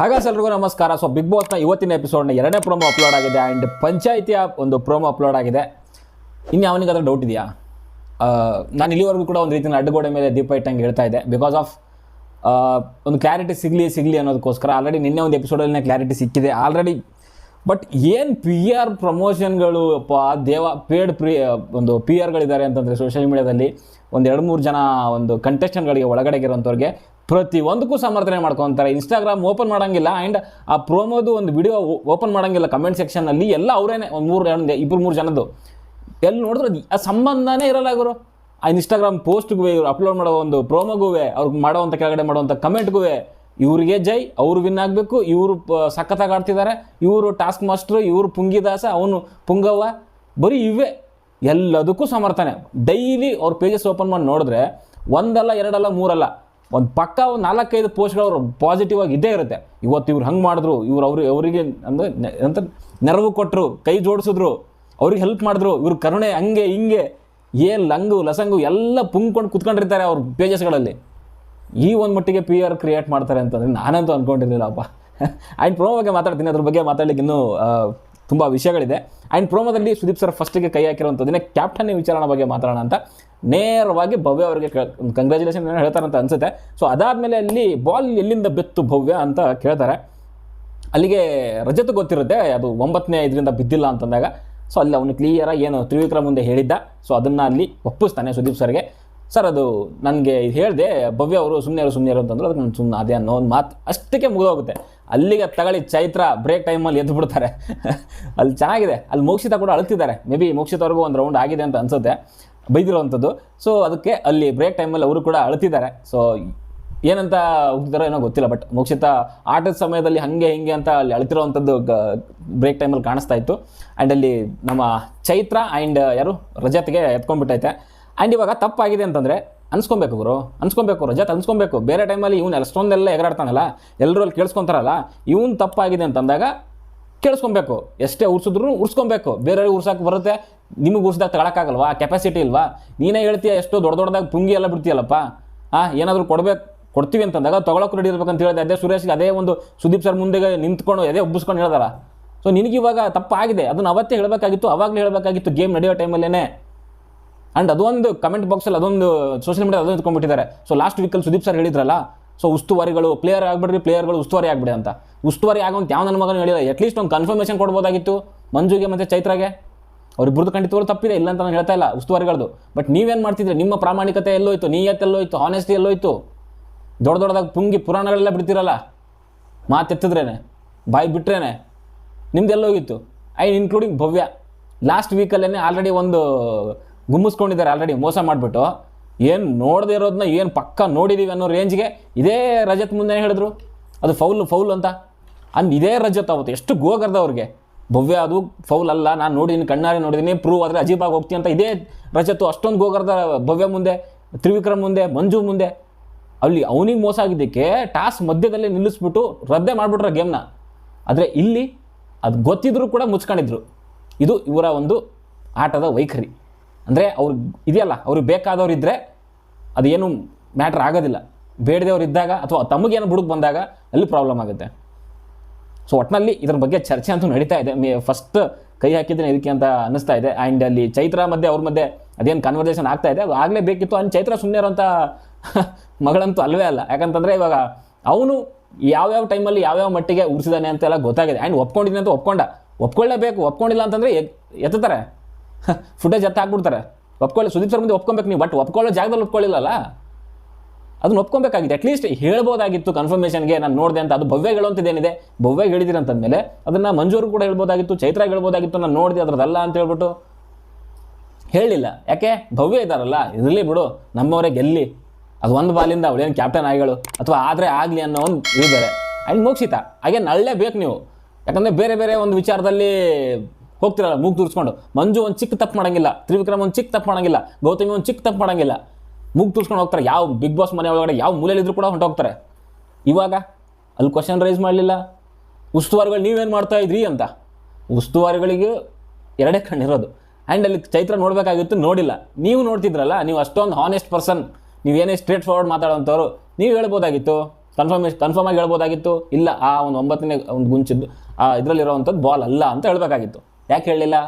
ಹಾಗಾದ್ರೆ ಎಲ್ರಿಗೂ ನಮಸ್ಕಾರ. ಸೊ ಬಿಗ್ ಬಾಸ್ನ ಇವತ್ತಿನ ಎಪಿಸೋಡ್ನ ಎರಡನೇ ಪ್ರೋಮೋ ಅಪ್ಲೋಡ್ ಆಗಿದೆ ಆ್ಯಂಡ್ ಪಂಚಾಯಿತಿಯ ಒಂದು ಪ್ರೋಮೋ ಅಪ್ಲೋಡ್ ಆಗಿದೆ. ಇನ್ನು ಯಾವನಿಗಾದ್ರೂ ಡೌಟ್ ಇದೆಯಾ? ನಾನು ಇಲ್ಲಿವರೆಗೂ ಕೂಡ ಒಂದು ರೀತಿಯ ಅಡ್ಡಗೋಡೆ ಮೇಲೆ ದೀಪ ಇಟ್ಟಂಗೆ ಹೇಳ್ತಾ ಇದ್ದೆ. ಬಿಕಾಸ್ ಆಫ್ ಒಂದು ಕ್ಲಾರಿಟಿ ಸಿಗಲಿ ಸಿಗಲಿ ಅನ್ನೋದಕ್ಕೋಸ್ಕರ ಆಲ್ರೆಡಿ ನಿನ್ನೆ ಒಂದು ಎಪಿಸೋಡಲ್ಲೇ ಕ್ಲಾರಿಟಿ ಸಿಕ್ಕಿದೆ. ಆಲ್ರೆಡಿ ಬಟ್ ಏನು ಪಿ ಆರ್ ಪ್ರಮೋಷನ್ಗಳು ಅಪ್ಪ, ದೇವ ಪೇಡ್ ಪ್ರಿ ಒಂದು ಪಿ ಆರ್ಗಳಿದ್ದಾರೆ ಅಂತಂದರೆ ಸೋಷಿಯಲ್ ಮೀಡಿಯಾದಲ್ಲಿ ಒಂದು ಎರಡು ಮೂರು ಜನ ಒಂದು ಕಂಟೆಸ್ಟೆಂಟ್ಗಳಿಗೆ ಒಳಗಡೆ ಪ್ರತಿ ಒಂದಕ್ಕೂ ಸಮರ್ಥನೆ ಮಾಡ್ಕೊತಾರೆ. ಇನ್ಸ್ಟಾಗ್ರಾಮ್ ಓಪನ್ ಮಾಡೋಂಗಿಲ್ಲ ಆ್ಯಂಡ್ ಆ ಪ್ರೋಮೋದು ಒಂದು ವಿಡಿಯೋ ಓಪನ್ ಮಾಡೋಂಗಿಲ್ಲ ಕಮೆಂಟ್ ಸೆಕ್ಷನಲ್ಲಿ ಎಲ್ಲ ಅವರೇನೆ ಒಂದು ಮೂರು ಎರಡು ಇಬ್ಬರು ಮೂರು ಜನದ್ದು. ಎಲ್ಲಿ ನೋಡಿದ್ರೆ ಆ ಸಂಬಂಧನೇ ಇರಲ್ಲ ಗುರು ಆ ಇನ್ಸ್ಟಾಗ್ರಾಮ್ ಪೋಸ್ಟ್ಗೂ ಇವರು ಅಪ್ಲೋಡ್ ಮಾಡೋ ಒಂದು ಪ್ರೋಮೋಗೂ ಅವ್ರಿಗೆ ಮಾಡೋವಂಥ ಕೆಳಗಡೆ ಮಾಡುವಂಥ ಕಮೆಂಟ್ಗೂ ಇವ್ರಿಗೆ ಜೈ, ಅವ್ರು ವಿನ್ ಆಗಬೇಕು, ಇವರು ಸಖತ್ತಾಗಿ ಆಡ್ತಿದ್ದಾರೆ ಇವರು ಟಾಸ್ಕ್ ಮಾಸ್ಟ್ರು ಇವರು ಪುಂಗಿದಾಸ, ಅವನು ಪುಂಗವ್ವ, ಬರೀ ಇವೇ ಎಲ್ಲದಕ್ಕೂ ಸಮರ್ಥನೆ. ಡೈಲಿ ಅವ್ರ ಪೇಜಸ್ ಓಪನ್ ಮಾಡಿ ನೋಡಿದ್ರೆ ಒಂದಲ್ಲ, ಎರಡಲ್ಲ, ಮೂರಲ್ಲ ಒಂದು ಪಕ್ಕ ಒಂದು ನಾಲ್ಕೈದು ಪೋಸ್ಟ್ಗಳು ಅವ್ರು ಪಾಸಿಟಿವ್ ಆಗಿ ಇದ್ದೇ ಇರುತ್ತೆ. ಇವತ್ತು ಇವ್ರು ಹಂಗೆ ಮಾಡಿದ್ರು, ಇವ್ರು ಅವರು, ಅವರಿಗೆ ಅಂದರೆ ಅಂತ ನೆರವು ಕೊಟ್ಟರು ಕೈ ಜೋಡಿಸಿದ್ರು, ಅವ್ರಿಗೆ ಹೆಲ್ಪ್ ಮಾಡಿದ್ರು, ಇವ್ರ ಕರುಣೆ ಹಂಗೆ ಹಿಂಗೆ, ಏನು ಲಂಗು, ಲಸಂಗು ಎಲ್ಲ ಪುಂಗ್ಕೊಂಡು ಕುತ್ಕೊಂಡಿರ್ತಾರೆ ಅವ್ರ ಪೇಜಸ್ಗಳಲ್ಲಿ ಈ ಒಂದು ಮಟ್ಟಿಗೆ ಪಿ ಆರ್ ಕ್ರಿಯೇಟ್ ಮಾಡ್ತಾರೆ ಅಂತಂದರೆ ನಾನಂತೂ ಅಂದ್ಕೊಂಡಿರಲಿಲ್ಲಪ್ಪ ಆ್ಯಂಡ್ ಪ್ರೋ ಬಗ್ಗೆ ಮಾತಾಡ್ತೀನಿ, ಅದ್ರ ಬಗ್ಗೆ ಮಾತಾಡಲಿಕ್ಕೆ ಇನ್ನೂ ತುಂಬ ವಿಷಯಗಳಿದೆ. ಆ್ಯಂಡ್ ಪ್ರೋಮೋದಲ್ಲಿ ಸುದೀಪ್ ಸರ್ ಫಸ್ಟಿಗೆ ಕೈ ಹಾಕಿರುವಂಥದ್ದನ್ನೇ ಕ್ಯಾಪ್ಟನ್ ವಿಚಾರಣ ಬಗ್ಗೆ ಮಾತಾಡೋಣ ಅಂತ ನೇರವಾಗಿ ಭವ್ಯ ಅವರಿಗೆ ಕಂಗ್ರ್ಯಾಚುಲೇಷನ್ ಹೇಳ್ತಾರೆ ಅಂತ ಅನಿಸುತ್ತೆ. ಸೊ ಅದಾದಮೇಲೆ ಅಲ್ಲಿ ಬಾಲ್ ಎಲ್ಲಿಂದ ಬೆತ್ತು ಭವ್ಯ ಅಂತ ಕೇಳ್ತಾರೆ. ಅಲ್ಲಿಗೆ ರಜತ್ ಗೊತ್ತಿರುತ್ತೆ, ಅದು ಒಂಬತ್ತನೇ ಇದರಿಂದ ಬಿದ್ದಿಲ್ಲ ಅಂತಂದಾಗ. ಸೊ ಅಲ್ಲಿ ಅವನು ಕ್ಲಿಯರಾಗಿ ಏನು ತ್ರಿವಿಕ್ರಮ್ ಮುಂದೆ ಹೇಳಿದ್ದ. ಸೊ ಅದನ್ನು ಅಲ್ಲಿ ಒಪ್ಪಿಸ್ತಾನೆ ಸುದೀಪ್ ಸರ್ಗೆ ಸರ್, ಅದು ನನಗೆ ಇದು ಹೇಳಿದೆ, ಭವ್ಯ ಅವರು ಸುಮ್ಮನೆ ಅವರು ಸುಮ್ಮನೆ ಅಂತಂದ್ರೆ, ಅದಕ್ಕೆ ನಾನು ಸುಮ್ಮನೆ ಅದೇ ಅನ್ನೋ ಒಂದು ಮಾತು ಅಷ್ಟಕ್ಕೆ ಮುಗಿದೋಗುತ್ತೆ. ಅಲ್ಲಿಗೆ ತಗೊಳ್ಳಿ ಚೈತ್ರ ಬ್ರೇಕ್ ಟೈಮಲ್ಲಿ ಎದ್ದು ಬಿಡ್ತಾರೆ. ಅಲ್ಲಿ ಚೆನ್ನಾಗಿದೆ. ಅಲ್ಲಿ ಮೋಕ್ಷಿತ ಕೂಡ ಅಳ್ತಿದ್ದಾರೆ. ಮೇ ಬಿ ಮೋಕ್ಷಿತವ್ರಿಗೂ ಒಂದು ರೌಂಡ್ ಆಗಿದೆ ಅಂತ ಅನ್ಸುತ್ತೆ ಬೈದಿರೋವಂಥದ್ದು ಸೊ ಅದಕ್ಕೆ ಅಲ್ಲಿ ಬ್ರೇಕ್ ಟೈಮಲ್ಲಿ ಅವರು ಕೂಡ ಅಳ್ತಿದ್ದಾರೆ. ಸೊ ಏನಂತ ಹೋಗ್ತಿದಾರೋ ಏನೋ ಗೊತ್ತಿಲ್ಲ ಬಟ್ ಮೋಕ್ಷಿತ ಆಟದ ಸಮಯದಲ್ಲಿ ಹಾಗೆ, ಹಿಂಗೆ ಅಂತ ಅಲ್ಲಿ ಅಳ್ತಿರೋವಂಥದ್ದು ಬ್ರೇಕ್ ಟೈಮಲ್ಲಿ ಕಾಣಿಸ್ತಾ ಇತ್ತು. ಆ್ಯಂಡ್ ಅಲ್ಲಿ ನಮ್ಮ ಚೈತ್ರ ಆ್ಯಂಡ್ ಯಾರು? ರಜತ್ಗೆ ಎತ್ಕೊಂಡ್ಬಿಟ್ಟೈತೆ. ಆ್ಯಂಡ್ ಇವಾಗ ತಪ್ಪಾಗಿದೆ ಅಂತಂದರೆ, ಅನ್ಸ್ಕೊಬೇಕು ಗುರು, ಅನ್ಸ್ಕೊಬೇಕು ರಜತ್ ಅನ್ಸ್ಕೊಬೇಕು. ಬೇರೆ ಟೈಮಲ್ಲಿ ಇವ್ನು ಅಷ್ಟೊಂದೆಲ್ಲ ಎಗರಾಡ್ತಾನಲ್ಲ ಎಲ್ಲರೂ ಅಲ್ಲಿ ಕೇಳಿಸ್ಕೊತಾರಲ್ಲ, ಇವ್ನು ತಪ್ಪಾಗಿದೆ ಅಂತಂದಾಗ ಕೇಳಿಸ್ಕೊಬೇಕು. ಎಷ್ಟೇ ಉರ್ಸಿದ್ರು ಉರ್ಸ್ಕೊಬೇಕು. ಬೇರೆಯವ್ರಿಗೆ ಉರ್ಸಕ್ಕೆ ಬರುತ್ತೆ, ನಿಮಗೆ ಉರ್ಸ್ದಾಗ ತಗೊಳಕ್ಕಾಗಲ್ವಾ? ಕೆಪಾಸಿಟಿ ಇಲ್ವಾ? ನೀನೇ ಹೇಳ್ತೀಯ ಎಷ್ಟೋ ದೊಡ್ಡ ದೊಡ್ಡದಾಗ ಪುಂಗಿ ಎಲ್ಲ ಬಿಡ್ತೀಯಲ್ಲಪ್ಪ. ಆ, ಏನಾದರೂ ಕೊಡ್ಬೇಕು, ಕೊಡ್ತೀವಿ ಅಂತಂದಾಗ ತೊಗೊಳಕ್ಕೆ ರೆಡಿ ಇರ್ಬೇಕಂತ ಹೇಳಿದೆ. ಅದೇ ಸುರೇಶ್ಗೆ ಅದೇ ಒಂದು ಸುದೀಪ್ ಸರ್ ಮುಂದೆ ನಿಂತ್ಕೊಂಡು, ಅದೇ ಒಬ್ಬಿಸ್ಕೊಂಡು ಹೇಳ್ದಾರ. ಸೊ ನಿನಗಿವಾಗ ತಪ್ಪಾಗಿದೆ. ಅದನ್ನು ಅವತ್ತೇ ಹೇಳಬೇಕಾಗಿತ್ತು, ಅವಾಗಲೇ ಹೇಳಬೇಕಾಗಿತ್ತು. ಗೇಮ್ ನಡೆಯೋ ಟೈಮಲ್ಲೇ ಆ್ಯಂಡ್ ಅದೊಂದು ಕಮೆಂಟ್ ಬಾಕ್ಸಲ್ಲಿ ಅದೊಂದು ಸೋಷಿಯಲ್ ಮೀಡಿಯಾ ಅದೊಂದು ಇಟ್ಕೊಂಡ್ಬಿಟ್ಟಿದ್ದಾರೆ. ಸೊ ಲಾಸ್ಟ್ ವೀಕಲ್ಲಿ ಸುದೀಪ್ ಸರ್ ಹೇಳಿದ್ರಲ್ಲ ಸೊ ಉಸ್ತುವಾರಿಗಳು ಪ್ಲೇಯರ್ ಆಗ್ಬಿಡ್ರಿ ಪ್ಲೇಯರ್ಗಳು ಉಸ್ತುವಾರಿ ಆಗ್ಬಿಡಿ ಅಂತ. ಉಸ್ತುವಾರಿ ಆಗೋಂತ ಯಾವ ನನ್ನ ಮಗನೂ ಹೇಳಿಲ್ಲ ಅಟ್ಲೀಸ್ಟ್ ಒಂದು ಕನ್ಫರ್ಮೇಷನ್ ಕೊಡ್ಬೋದಾಗಿತ್ತು. ಮಂಜುಗೆ ಮತ್ತು ಚೈತ್ರಾಗೆ. ಅವ್ರಿಬ್ರದ್ದು ಖಂಡಿತವಾಗ್ಲೂ ತಪ್ಪಿದೆ, ಇಲ್ಲ ಅಂತ ನಾನು ಹೇಳ್ತಾ ಇಲ್ಲ ಉಸ್ತುವಾರಿಗಳದು. ಬಟ್ ನೀವೇನು ಮಾಡ್ತಿದ್ರೆ? ನಿಮ್ಮ ಪ್ರಾಮಾಣಿಕತೆ ಎಲ್ಲೋಯ್ತು, ನೀಯತ್ ಎಲ್ಲೋಯ್ತು ಹಾನೆಸ್ಟಿ ಎಲ್ಲೋಯ್ತು. ದೊಡ್ಡ ದೊಡ್ಡದಾಗಿ ಪುಂಗಿ ಪುರಾಣಗಳೆಲ್ಲ ಬಿಡ್ತಿರಲ್ಲ. ಮಾತೆತ್ತಿದ್ರೇನೆ, ಬಾಯಿ ಬಿಟ್ರೇನೆ ನಿಮ್ದು ಎಲ್ಲೋಗಿತ್ತು ಐ ಇನ್ಕ್ಲೂಡಿಂಗ್ ಭವ್ಯ ಲಾಸ್ಟ್ ವೀಕಲ್ಲೇ ಆಲ್ರೆಡಿ ಒಂದು ಗುಮ್ಮಿಸ್ಕೊಂಡಿದ್ದಾರೆ ಆಲ್ರೆಡಿ ಮೋಸ ಮಾಡಿಬಿಟ್ಟು. ಏನು ನೋಡದೇ ಇರೋದನ್ನ ಏನು ಪಕ್ಕ ನೋಡಿದ್ದೀವಿ ಅನ್ನೋ ರೇಂಜ್ಗೆ ಇದೇ ರಜತ್ ಮುಂದೆ ಹೇಳಿದ್ರು? ಅದು ಫೌಲ್ ಫೌಲ್ ಅಂತ. ಅಂದ್ ಇದೇ ರಜತ್ ಅವತ್ತು, ಎಷ್ಟು ಗೋಗರ್ದ ಅವ್ರಿಗೆ. ಭವ್ಯ, ಅದು ಫೌಲ್ ಅಲ್ಲ, ನಾನು ನೋಡಿದ್ದೀನಿ ಕಣ್ಣಾರೆ ನೋಡಿದ್ದೀನಿ ಪ್ರೂವ್ ಆದರೆ ಅಜೀಬಾಗಿ ಹೋಗ್ತೀನಿ ಅಂತ ಇದೇ ರಜತ್ತು. ಅಷ್ಟೊಂದು ಗೋಗರ್ದ ಭವ್ಯ ಮುಂದೆ, ತ್ರಿವಿಕ್ರಮ್ ಮುಂದೆ, ಮಂಜು ಮುಂದೆ. ಅಲ್ಲಿ ಅವನಿಗೆ ಮೋಸ ಆಗಿದ್ದಕ್ಕೆ ಟಾಸ್ ಮಧ್ಯದಲ್ಲಿ ನಿಲ್ಲಿಸ್ಬಿಟ್ಟು ರದ್ದೆ ಮಾಡಿಬಿಟ್ರೆ ಗೇಮ್ನ ಆದರೆ ಇಲ್ಲಿ ಅದು ಗೊತ್ತಿದ್ರು ಕೂಡ ಮುಚ್ಕೊಂಡಿದ್ರು. ಇದು ಇವರ ಒಂದು ಆಟದ ವೈಖರಿ. ಅಂದರೆ ಅವ್ರು ಇದೆಯಲ್ಲ, ಅವ್ರಿಗೆ ಬೇಕಾದವ್ರು ಇದ್ದರೆ ಅದೇನು ಮ್ಯಾಟ್ರ್ ಆಗೋದಿಲ್ಲ. ಬೇಡದೇವ್ರು ಇದ್ದಾಗ ಅಥವಾ ತಮಗೇನು ಬುಡಕ್ ಬಂದಾಗ ಅಲ್ಲಿ ಪ್ರಾಬ್ಲಮ್ ಆಗುತ್ತೆ. ಸೊ ಒಟ್ಟಿನಲ್ಲಿ ಇದ್ರ ಬಗ್ಗೆ ಚರ್ಚೆ ಅಂತೂ ನಡೀತಾ ಇದೆ. ಮೇ ಫಸ್ಟ್ ಕೈ ಹಾಕಿದ್ರೆ ಇದಕ್ಕೆ ಅಂತ ಅನ್ನಿಸ್ತಾ ಇದೆ. ಆ್ಯಂಡ್ ಅಲ್ಲಿ ಚೈತ್ರ ಮಧ್ಯೆ ಅವ್ರ ಮಧ್ಯೆ ಅದೇನು ಕನ್ವರ್ಸೇಷನ್ ಆಗ್ತಾ ಇದೆ. ಅದು ಆಗಲೇ ಬೇಕಿತ್ತು. ಅಂದ್ ಚೈತ್ರ ಸುಮ್ಮನೆ ಇರೋಂಥ ಮಗಳಂತೂ ಅಲ್ವೇ ಅಲ್ಲ. ಯಾಕಂತಂದರೆ ಇವಾಗ ಅವನು ಯಾವ್ಯಾವ ಟೈಮಲ್ಲಿ ಯಾವ್ಯಾವ ಮಟ್ಟಿಗೆ ಉರಿಸಿದಾನೆ ಅಂತೆಲ್ಲ ಗೊತ್ತಾಗಿದೆ. ಆ್ಯಂಡ್ ಒಪ್ಕೊಂಡಿದ್ದೀನಿ ಅಂತ ಒಪ್ಕೊಂಡ. ಒಪ್ಕೊಳ್ಳೇಬೇಕು. ಒಪ್ಕೊಂಡಿಲ್ಲ ಅಂತಂದರೆ ಎತ್ತುತ್ತಾರೆ ಫುಟೇಜ್ ಎತ್ತ ಹಾಕ್ಬಿಡ್ತಾರೆ ಒಪ್ಕೊಳ್ಳಿ, ಸುದೀಪ್ ಸರ್ ಮುಂದೆ ಒಪ್ಕೊಬೇಕು ನೀವು ಬಟ್ ಒಪ್ಕೊಳ್ಳೋ ಜಾಗದಲ್ಲಿ ಒಪ್ಕೊಳ್ಳಿಲ್ಲಲ್ಲ? ಅದನ್ನ ಒಪ್ಕೊಬೇಕಾಗಿದೆ. ಅಟ್ಲೀಸ್ಟ್ ಹೇಳ್ಬೋದಾಗಿತ್ತು ಕನ್ಫರ್ಮೇಷನ್ಗೆ ನಾನು ನೋಡಿದೆ ಅಂತ. ಅದು ಭವ್ಯ ಹೇಳುವಂಥದ್ದೇನಿದೆ ಭವ್ಯ ಹೇಳಿದಿರಿ ಅಂತಂದಮೇಲೆ ಅದನ್ನು ಮಂಜೂರು ಕೂಡ ಹೇಳ್ಬೋದಾಗಿತ್ತು, ಚೈತ್ರ ಹೇಳ್ಬೋದಾಗಿತ್ತು, ನಾನು ನೋಡಿದೆ ಅದ್ರದ್ದಲ್ಲ ಅಂತ ಹೇಳ್ಬಿಟ್ಟು ಹೇಳಿಲ್ಲ. ಯಾಕೆ? ಭವ್ಯ ಇದ್ದಾರಲ್ಲ ಇರಲಿ ಬಿಡು, ನಮ್ಮವರೇ ಗೆಲ್ಲಿ. ಅದು ಒಂದು ಬಾಲಿಂದ ಅವಳೇನು ಕ್ಯಾಪ್ಟನ್ ಆಗಿಗಳು ಅಥವಾ ಆದರೆ ಆಗಲಿ ಅನ್ನೋ ಒಂದು ಇದು ಬೇರೆ ಆ್ಯಂಡ್ ಮೋಕ್ಷಿತ ಹಾಗೆ ನಳ್ಳೇ ಬೇಕು ನೀವು. ಯಾಕಂದರೆ ಬೇರೆ ಬೇರೆ ಒಂದು ವಿಚಾರದಲ್ಲಿ ಹೋಗ್ತಿರಲ್ಲ, ಮೂಗು ತೂರಿಸ್ಕೊಂಡು. ಮಂಜು ಒಂದು ಚಿಕ್ಕ ತಪ್ಪು ಮಾಡೋಂಗಿಲ್ಲ, ತ್ರಿವಿಕ್ರಮ್ ಒಂದು ಚಿಕ್ಕ ತಪ್ಪು ಮಾಡೋಂಗಿಲ್ಲ, ಗೌತಮಿ ಒಂದು ಚಿಕ್ಕ ತಪ್ಪು ಮಾಡಂಗಿಲ್ಲ. ಮೂಗು ತೂರಿಸ್ಕೊಂಡು ಹೋಗ್ತಾರೆ, ಯಾವ ಬಿಗ್ ಬಾಸ್ ಮನೆ ಒಳಗಡೆ, ಯಾವ ಮೂಲೆಯಲ್ಲಿದ್ರು ಕೂಡ ಹೊಂಟೋಗ್ತಾರೆ. ಇವಾಗ ಅಲ್ಲಿ ಕ್ವಶನ್ ರೈಸ್ ಮಾಡಲಿಲ್ಲ. ಉಸ್ತುವಾರಿಗಳು ನೀವೇನು ಮಾಡ್ತಾ ಇದ್ರಿ ಅಂತ. ಉಸ್ತುವಾರಿಗಳಿಗೆ ಎರಡೇ ಕಣ್ಣಿರೋದು ಆ್ಯಂಡ್ ಅಲ್ಲಿ ಚೈತ್ರ ನೋಡಬೇಕಾಗಿತ್ತು, ನೋಡಿಲ್ಲ. ನೀವು ನೋಡ್ತಿದ್ರಲ್ಲ, ನೀವು ಅಷ್ಟೊಂದು ಹಾನೆಸ್ಟ್ ಪರ್ಸನ್ ನೀವೇನೇ ಸ್ಟ್ರೇಟ್ ಫಾರ್ವರ್ಡ್ ಮಾತಾಡೋಂಥವ್ರು, ನೀವು ಹೇಳ್ಬೋದಾಗಿತ್ತು. ಕನ್ಫರ್ಮ್ ಕನ್ಫರ್ಮ್ ಆಗಿ ಹೇಳ್ಬೋದಾಗಿತ್ತು. ಇಲ್ಲ, ಆ ಒಂದು ಒಂಬತ್ತನೇ, ಒಂದು ಗುಂಚಿದ್ದು, ಆ ಇದರಲ್ಲಿರೋವಂಥದ್ದು ಬಾಲ್ ಅಲ್ಲ ಅಂತ ಹೇಳಬೇಕಾಗಿತ್ತು. ಯಾಕೆ ಹೇಳಲಿಲ್ಲ?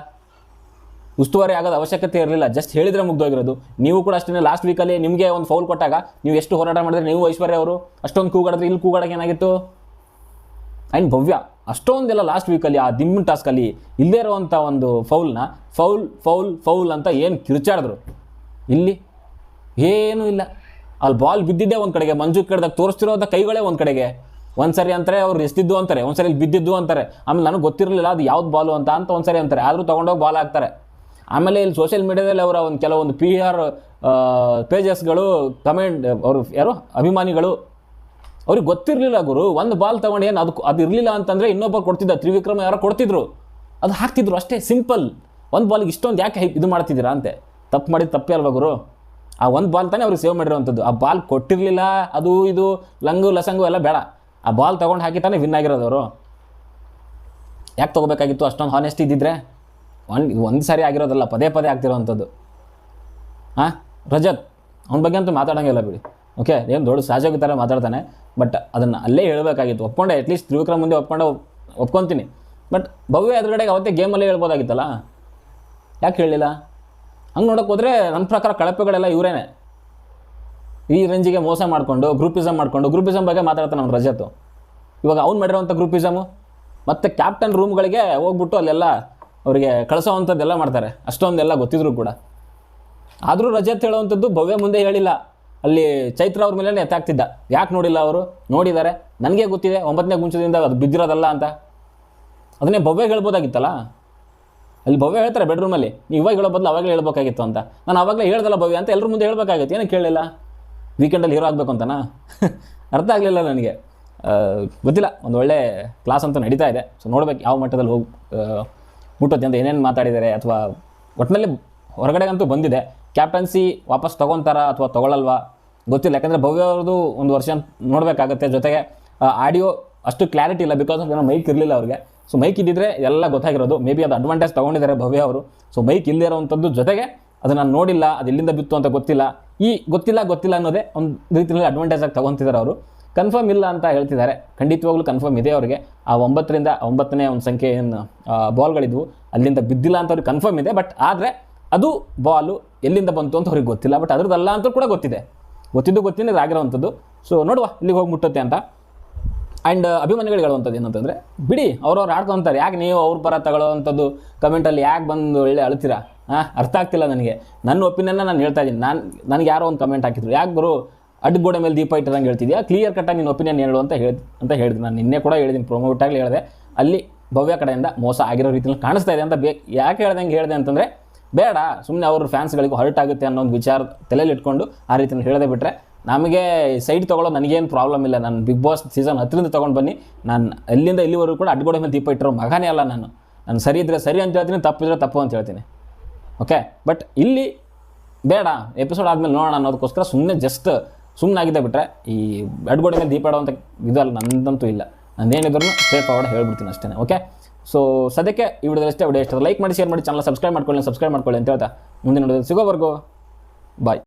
ಉಸ್ತುವಾರಿ ಆಗೋದು ಅವಶ್ಯಕತೆ ಇರಲಿಲ್ಲ. ಜಸ್ಟ್ ಹೇಳಿದರೆ ಮುಗ್ದೋಗಿರೋದು. ನೀವು ಕೂಡ ಅಷ್ಟೇ ಲಾಸ್ಟ್ ವೀಕಲ್ಲಿ ನಿಮಗೆ ಒಂದು ಫೌಲ್ ಕೊಟ್ಟಾಗ ನೀವು ಎಷ್ಟು ಹೋರಾಟ ಮಾಡಿದ್ರೆ ನೀವು ಐಶ್ವರ್ಯ ಅವರು ಅಷ್ಟೊಂದು ಕೂಗಾಡಿದ್ರೆ ಇಲ್ಲಿ ಕೂಗಾಡೋಕೆ ಏನಾಗಿತ್ತು? ಆ್ಯಂಡ್ ಭವ್ಯ? ಅಷ್ಟೊಂದೆಲ್ಲ ಲಾಸ್ಟ್ ವೀಕಲ್ಲಿ ಆ ದಿಮ್ಮಿನ ಟಾಸ್ಕಲ್ಲಿ ಇಲ್ಲದೇ ಇರುವಂಥ ಒಂದು ಫೌಲ್ನ ಫೌಲ್ ಫೌಲ್ ಫೌಲ್ ಅಂತ ಏನು ಕಿರ್ಚಾಡಿದ್ರು. ಇಲ್ಲಿ ಏನೂ ಇಲ್ಲ. ಅಲ್ಲಿ ಬಾಲ್ ಬಿದ್ದಿದ್ದೇ ಒಂದು ಕಡೆಗೆ, ಮಂಜು ಕಡೆದಾಗ ತೋರಿಸ್ತಿರೋದ ಕೈಗಳೇ ಒಂದು ಕಡೆಗೆ. ಒಂದು ಸರಿ ಅಂತಾರೆ ಅವ್ರು ಎಸ್ತಿದ್ದು ಅಂತಾರೆ, ಒಂದು ಸರಿ ಬಿದ್ದಿದ್ದು ಅಂತಾರೆ. ಆಮೇಲೆ ನನಗೆ ಗೊತ್ತಿರಲಿಲ್ಲ ಅದು ಯಾವ್ದು ಬಾಲು ಅಂತ ಅಂತ ಒಂದು ಸರಿ ಅಂತಾರೆ. ಆದರೂ ತೊಗೊಂಡೋಗಿ ಬಾಲ್ ಹಾಕ್ತಾರೆ. ಆಮೇಲೆ ಇಲ್ಲಿ ಸೋಷಿಯಲ್ ಮೀಡಿಯಾದಲ್ಲಿ ಅವರ ಒಂದು ಕೆಲವೊಂದು ಪಿ ಆರ್ ಪೇಜಸ್ಗಳು ಕಮೆಂಟ್ ಅವರು ಯಾರು? ಅಭಿಮಾನಿಗಳು. ಅವ್ರಿಗೆ ಗೊತ್ತಿರಲಿಲ್ಲ ಗುರು. ಒಂದು ಬಾಲ್ ತಗೊಂಡು ಏನು ಅದು ಅದು ಇರಲಿಲ್ಲ ಅಂತಂದರೆ ಇನ್ನೊಬ್ಬ ಕೊಡ್ತಿದ್ದ. ತ್ರಿವಿಕ್ರಮ ಯಾರೋ ಕೊಡ್ತಿದ್ರು. ಅದು ಹಾಕ್ತಿದ್ರು ಅಷ್ಟೇ ಸಿಂಪಲ್ ಒಂದು ಬಾಲಿಗೆ ಇಷ್ಟೊಂದು ಯಾಕೆ ಇದು ಮಾಡ್ತಿದ್ದೀರಾ ಅಂತೆ. ತಪ್ಪು ಮಾಡಿದ ತಪ್ಪೇ ಅಲ್ವಾ ಗುರು? ಆ ಒಂದು ಬಾಲ್ ತಾನೇ ಅವ್ರಿಗೆ ಸೇವ್ ಮಾಡಿರೋವಂಥದ್ದು. ಆ ಬಾಲ್ ಕೊಟ್ಟಿರಲಿಲ್ಲ, ಅದು ಇದು, ಲಂಗು, ಲಸಂಗು ಎಲ್ಲ ಬೇಡ. ಆ ಬಾಲ್ ತೊಗೊಂಡು ಹಾಕಿ ತಾನೇ ವಿನ್ ಅವರು. ಯಾಕೆ ತೊಗೋಬೇಕಾಗಿತ್ತು? ಅಷ್ಟೊಂದು ಹಾನೆಸ್ಟ್ ಇದ್ದಿದ್ರೆ ಒಂದು ಒಂದು ಸಾರಿ ಆಗಿರೋದಲ್ಲ, ಪದೇ ಪದೇ ಆಗ್ತಿರೋವಂಥದ್ದು ಹಾಂ ರಜತ್, ಅವನ ಬಗ್ಗೆ ಅಂತೂ ಮಾತಾಡೋಂಗಿಲ್ಲ ಬಿಡಿ. ಓಕೆ ಏನು ದೊಡ್ಡ ಸಹಜವಾಗಿ ಥರ ಮಾತಾಡ್ತಾನೆ ಬಟ್ ಅದನ್ನು ಅಲ್ಲೇ ಹೇಳಬೇಕಾಗಿತ್ತು. ಒಪ್ಕೊಂಡೆ ಅಟ್ಲೀಸ್ಟ್ ತ್ರಿವಿಕ್ರಮ್ ಮುಂದೆ ಒಪ್ಕೊಂಡೆ, ಒಪ್- ಒಪ್ಕೊತೀನಿ. ಬಟ್ ಭವ್ಯ ಎದುರುಗಡೆಗೆ ಅವತ್ತೇ ಗೇಮಲ್ಲೇ ಹೇಳ್ಬೋದಾಗಿತ್ತಲ್ಲ? ಯಾಕೆ ಹೇಳಲಿಲ್ಲ ಹಂಗೆ ನೋಡೋಕೆ ಹೋದರೆ ನನ್ನ ಪ್ರಕಾರ ಕಳಪೆಗಳೆಲ್ಲ ಇವರೇನೆ. ಈ ರೇಂಜಿಗೆ ಮೋಸ ಮಾಡಿಕೊಂಡು ಗ್ರೂಪಿಸಮ್ ಮಾಡಿಕೊಂಡು ಗ್ರೂಪಿಸಮ್ ಬಗ್ಗೆ ಮಾತಾಡ್ತಾನೆ ಅವ್ನು ರಜತ್. ಇವಾಗ ಅವ್ನು ಮಾಡಿರೋವಂಥ ಗ್ರೂಪಿಸಮು ಮತ್ತು ಕ್ಯಾಪ್ಟನ್ ರೂಮ್ಗಳಿಗೆ ಹೋಗ್ಬಿಟ್ಟು ಅಲ್ಲೆಲ್ಲ ಅವರಿಗೆ ಕಳಿಸೋವಂಥದ್ದೆಲ್ಲ ಮಾಡ್ತಾರೆ. ಅಷ್ಟೊಂದೆಲ್ಲ ಗೊತ್ತಿದ್ರು ಕೂಡ. ಆದರೂ ರಜತ್ ಹೇಳುವಂಥದ್ದು ಭವ್ಯ ಮುಂದೆ ಹೇಳಿಲ್ಲ. ಅಲ್ಲಿ ಚೈತ್ರ ಅವ್ರ ಮೇಲೆ ಎತ್ತಾಗ್ತಿದ್ದ ಯಾಕೆ ನೋಡಿಲ್ಲ ಅವರು? ನೋಡಿದ್ದಾರೆ ನನಗೆ ಗೊತ್ತಿದೆ. ಒಂಬತ್ತನೇ ಗುಂಚದಿಂದ ಅದು ಬಿದ್ದಿರೋದಲ್ಲ ಅಂತ. ಅದನ್ನೇ ಭವ್ಯ ಹೇಳ್ಬೋದಾಗಿತ್ತಲ್ಲ? ಅಲ್ಲಿ ಭವ್ಯ ಹೇಳ್ತಾರೆ ಬೆಡ್ರೂಮಲ್ಲಿ ನೀವು ಇವಾಗ ಹೇಳೋ ಬದಲು ಅವಾಗಲೇ ಹೇಳ್ಬೇಕಾಗಿತ್ತು ಅಂತ. ನಾನು ಅವಾಗಲೇ ಹೇಳ್ದಲ್ಲ ಭವ್ಯ ಅಂತ ಎಲ್ಲರ ಮುಂದೆ ಹೇಳ್ಬೇಕಾಗಿತ್ತು. ಏನಕ್ಕೆ ಕೇಳಲಿಲ್ಲ. ವೀಕೆಂಡಲ್ಲಿ ಹೀರೋ ಆಗಬೇಕು ಅಂತನಾ? ಅರ್ಥ ಆಗಲಿಲ್ಲ ನನಗೆ. ಗೊತ್ತಿಲ್ಲ, ಒಂದು ಒಳ್ಳೆ ಕ್ಲಾಸ್ ಅಂತ ನಡೀತಾ ಇದೆ. ಸೊ ನೋಡ್ಬೇಕು ಯಾವ ಮಟ್ಟದಲ್ಲಿ ಹೋಗಿ ಮುಟ್ಟುತ್ತೆ ಅಂತ ಏನೇನು ಮಾತಾಡಿದ್ದಾರೆ ಅಥವಾ ಒಟ್ಟಿನಲ್ಲಿ ಹೊರಗಡೆಗಂತೂ ಬಂದಿದೆ. ಕ್ಯಾಪ್ಟನ್ಸಿ ವಾಪಸ್ ತೊಗೊತಾರ ಅಥವಾ ತೊಗೊಳಲ್ವಾ? ಗೊತ್ತಿಲ್ಲ, ಯಾಕಂದರೆ ಭವ್ಯ ಅವ್ರದ್ದು ಒಂದು ವರ್ಷ ನೋಡಬೇಕಾಗತ್ತೆ. ಜೊತೆಗೆ ಆಡಿಯೋ ಅಷ್ಟು ಕ್ಲಾರಿಟಿ ಇಲ್ಲ ಬಿಕಾಸ್ ಏನೋ ಮೈಕ್ ಇರಲಿಲ್ಲ ಅವ್ರಿಗೆ. ಸೊ ಮೈಕ್ ಇದ್ದಿದ್ರೆ ಎಲ್ಲ ಗೊತ್ತಾಗಿರೋದು. ಮೇ ಬಿ ಅದು ಅಡ್ವಾಂಟೇಜ್ ತೊಗೊಂಡಿದ್ದಾರೆ ಭವ್ಯ ಅವರು. ಸೊ ಮೈಕ್ ಇಲ್ಲದೇ ಇರೋವಂಥದ್ದು ಜೊತೆಗೆ ಅದು ನಾನು ನೋಡಿಲ್ಲ, ಅದು ಎಲ್ಲಿಂದ ಬಿತ್ತು ಅಂತ ಗೊತ್ತಿಲ್ಲ. ಈ ಗೊತ್ತಿಲ್ಲ ಗೊತ್ತಿಲ್ಲ ಅನ್ನೋದೇ ಒಂದು ರೀತಿಯಲ್ಲಿ ಅಡ್ವಾಂಟೇಜ್ ಆಗಿ ತೊಗೊತಿದ್ದಾರೆ ಅವರು. ಕನ್ಫರ್ಮ್ ಇಲ್ಲ ಅಂತ ಹೇಳ್ತಿದ್ದಾರೆ. ಖಂಡಿತವಾಗ್ಲೂ ಕನ್ಫರ್ಮ್ ಇದೆ ಅವರಿಗೆ. ಆ ಒಂಬತ್ತರಿಂದ ಒಂಬತ್ತನೇ ಒಂದು ಸಂಖ್ಯೆ ಏನು ಬಾಲ್ಗಳಿದ್ವು ಅಲ್ಲಿಂದ ಬಿದ್ದಿಲ್ಲ ಅಂತ ಅವ್ರಿಗೆ ಕನ್ಫರ್ಮ್ ಇದೆ ಬಟ್ ಆದರೆ ಅದು ಬಾಲು ಎಲ್ಲಿಂದ ಬಂತು ಅಂತ ಅವ್ರಿಗೆ ಗೊತ್ತಿಲ್ಲ. ಬಟ್ ಅದ್ರದ್ದಲ್ಲ ಅಂತ ಕೂಡ ಗೊತ್ತಿದೆ. ಗೊತ್ತಿದ್ದು ಗೊತ್ತಿನ ಆಗಿರೋವಂಥದ್ದು. ಸೊ ನೋಡುವ, ಇಲ್ಲಿಗೆ ಹೋಗಿ ಮುಟ್ಟುತ್ತೆ ಅಂತ. ಆ್ಯಂಡ್ ಅಭಿಮಾನಿಗಳಿಗೆ ಹೇಳುವಂಥದ್ದು ಏನಂತಂದರೆ, ಬಿಡಿ, ಅವ್ರವ್ರು ಆಡ್ಕೊತಾರೆ ಯಾಕೆ ನೀವು ಅವ್ರ ಪರ ತಗೊಳ್ಳೋವಂಥದ್ದು ಕಮೆಂಟಲ್ಲಿ ಯಾಕೆ ಬಂದು ಒಳ್ಳೆ ಅಳ್ತೀರಾ? ಹಾಂ ಅರ್ಥ ಆಗ್ತಿಲ್ಲ ನನಗೆ. ನನ್ನ ಒಪಿನಿಯನ್ನ ನಾನು ಹೇಳ್ತಾ ಇದ್ದೀನಿ. ನಾನು, ನನಗೆ ಯಾರೋ ಒಂದು ಕಮೆಂಟ್ ಹಾಕಿದ್ರು. ಯಾಕೆ ಗುರು ಅಡ್ಗೋಡೆ ಮೇಲೆ ದೀಪ ಇಟ್ಟಿದಂಗೆ ಹೇಳ್ತಿದ್ಯಾ? ಕ್ಲಿಯರ್ ಕಟ್ಟಾಗಿ ನಿನ್ನ ಒಪಿನಿಯನ್ ಹೇಳು ಅಂತ ಹೇಳಿ, ಅಂತ ಹೇಳಿದೆ ನಾನು ನಿನ್ನೆ ಕೂಡ ಹೇಳಿದ್ದೀನಿ ಪ್ರೊಮೋಟಾಗಲಿ ಹೇಳಿದೆ. ಅಲ್ಲಿ ಭವ್ಯ ಕಡೆಯಿಂದ ಮೋಸ ಆಗಿರೋ ರೀತಿಯಲ್ಲಿ ಕಾಣಿಸ್ತಾ ಇದೆ ಅಂತ ಬೇ, ಯಾಕೆ ಹೇಳ್ದಂಗೆ ಹೇಳಿದೆ ಅಂತಂದರೆ, ಬೇಡ ಸುಮ್ಮನೆ ಅವ್ರ ಫ್ಯಾನ್ಸ್ಗಳಿಗೂ ಹರ್ಟ್ ಆಗುತ್ತೆ ಅನ್ನೋ ಒಂದು ವಿಚಾರ ತಲೆಯಲ್ಲಿ ಇಟ್ಕೊಂಡು ಆ ರೀತಿಯಲ್ಲಿ ಹೇಳದೆ ಬಿಟ್ಟರೆ ನಮಗೆ ಸೈಡ್ ತೊಗೊಳ್ಳೋ ನನಗೇನು ಪ್ರಾಬ್ಲಮ್ ಇಲ್ಲ. ನಾನು ಬಿಗ್ ಬಾಸ್ ಸೀಸನ್ ಹತ್ತರಿಂದ ತೊಗೊಂಡು ಬನ್ನಿ. ನಾನು ಅಲ್ಲಿಂದ ಇಲ್ಲಿವರೆಗೂ ಕೂಡ ಅಡ್ಗೋಡೆ ಮೇಲೆ ದೀಪ ಇಟ್ಟಿರೋ ಮಗನೇ ಅಲ್ಲ ನಾನು. ನಾನು ಸರಿ ಇದ್ದರೆ ಸರಿ ಅಂತ ಹೇಳ್ತೀನಿ ತಪ್ಪಿದ್ರೆ ತಪ್ಪು ಅಂತ ಹೇಳ್ತೀನಿ. ಓಕೆ ಬಟ್ ಇಲ್ಲಿ ಬೇಡ ಎಪಿಸೋಡ್ ಆದಮೇಲೆ ನೋಡೋಣ ಅನ್ನೋದಕ್ಕೋಸ್ಕರ ಸುಮ್ಮನೆ ಜಸ್ಟ್ ಸುಮ್ಮನಾಗಿದ್ದೆ ಬಿಟ್ಟರೆ ಈ ಅಡ್ಗೋಡೆ ಮೇಲೆ ದೀಪ ಇಡುವಂಥ ಇದಲ್ಲ ನಂದಂತೂ ಇಲ್ಲ. ನಂದೇನಿದ್ರು ಸ್ಟೇಟ್ ಫಾರ್ವರ್ಡ್ ಹೇಳ್ಬಿಡ್ತೀನಿ ಅಷ್ಟೇ ಓಕೆ ಸೊ ಸದ್ಯಕ್ಕೆ ಈ ವಿಡಿಯೋದಲ್ಲಿ ಅಷ್ಟೇ. ವಿಡಿಯೋ ಇಷ್ಟ ಲೈಕ್ ಮಾಡಿ ಶೇರ್ ಮಾಡಿ ಚಾನಲ್ ಸಬ್ಸ್ಕ್ರೈಬ್ ಮಾಡ್ಕೊಳ್ಳಿ ಸಬ್ಸ್ಕ್ರೈಬ್ ಮಾಡ್ಕೊಳ್ಳಿ ಅಂತ ಹೇಳ್ತಾ. ಮುಂದಿನ ವಿಡಿಯೋದಲ್ಲಿ ಸಿಗೋವರೆಗೂ. ಬಾಯ್